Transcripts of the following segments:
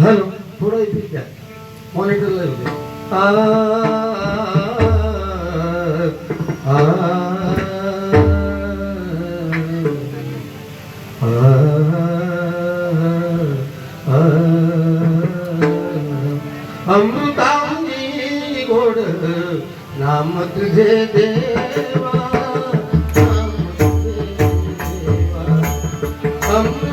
Hello পুরো এই picture অনেকের লাগবে अमृतांगी गोड नाम तुझे देवा नाम तुझे देवा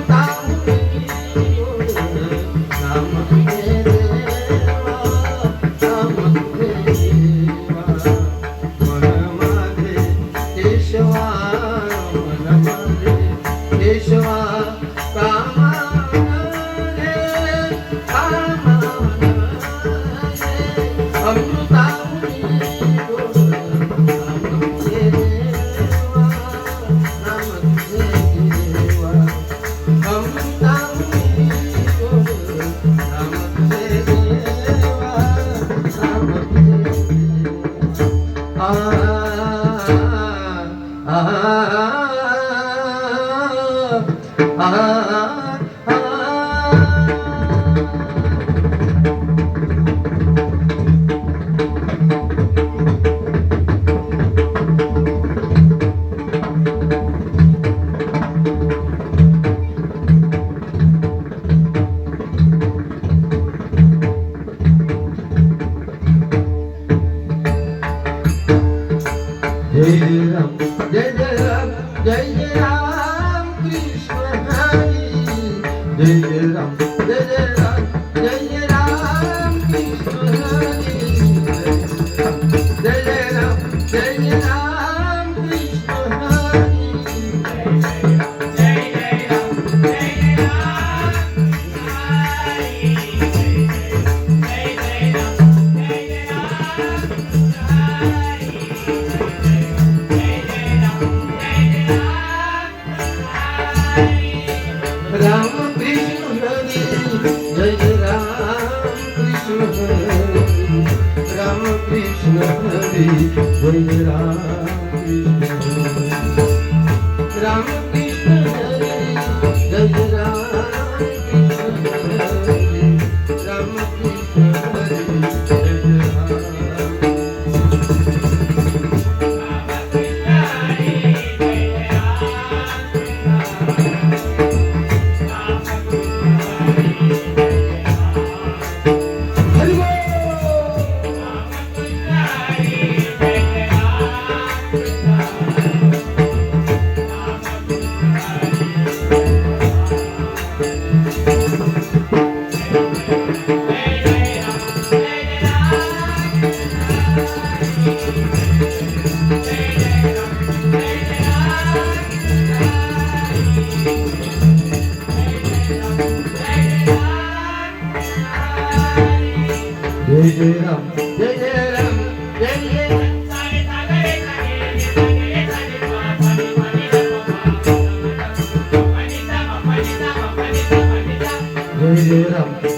ah, ah, ah, ah, ah. జై జయ రామ్ జయ జయ రామ్ జయ జయ రామ్. কৃষ্ণ রাম কৃষ্ণ হরি হরি রাম কৃষ্ণ রাম जय जय राम जय जय राम जय जय जय जय राम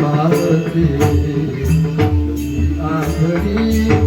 પાર્વતી આંગળી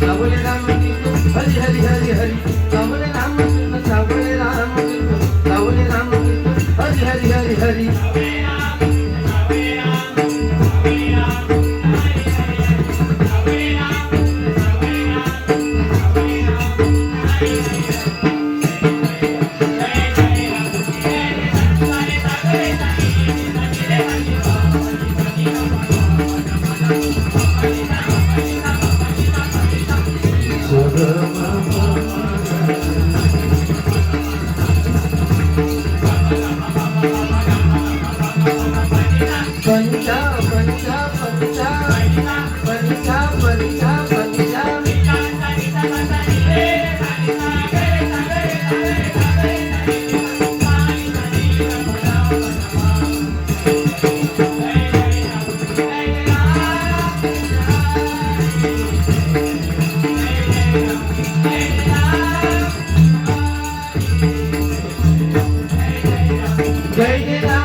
सावले Ram Hari Hari Hari Hari. सावले Ram सावले Ram सावले Ram Hari Hari Hari Hari. Break it out.